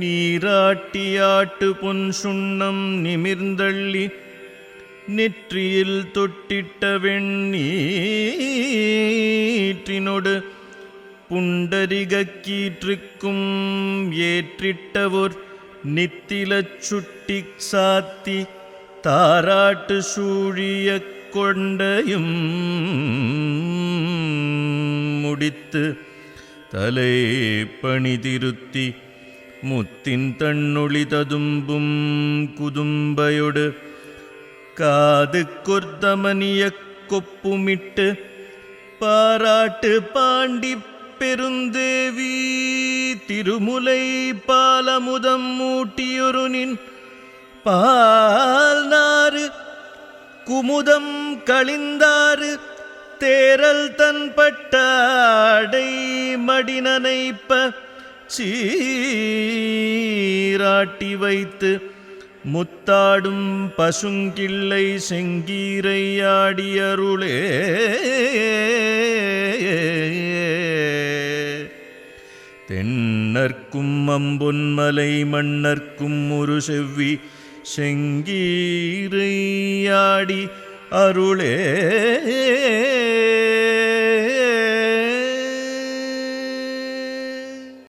நீராட்டியாட்டு பொன் சுண்ணம் நிமிர்ந்தள்ளி நெற்றியில் தொட்டிட்ட வெண்ணீற்றினொடு புண்டரிகக்கீற்றுக்கும் ஏற்றிட்டவோர் நித்திலச் சுட்டி சாத்தி தாராட்டு சூழிய கொண்டையும் முடித்து தலை பணி திருத்தி தன்னொளி ததும்பும் குதும்பையொடு காது கொர்தமனிய கொப்புமிட்டு பாராட்டு பாண்டி பெருந்தேவி திருமுலை பாலமுதம் மூட்டியொருனின் பால் நாறு குமுதம் கழிந்தாறு தேரல் தன் பட்டாடை மடினனைப்ப சீராட்டி வைத்து முத்தாடும் பசுங்கிள்ளை செங்கீரையாடியருளே தென்னர்க்கும் அம்பொன்மலை மன்னர்க்கும் ஒரு செவ்வி செங்கீரையாடி அருளே.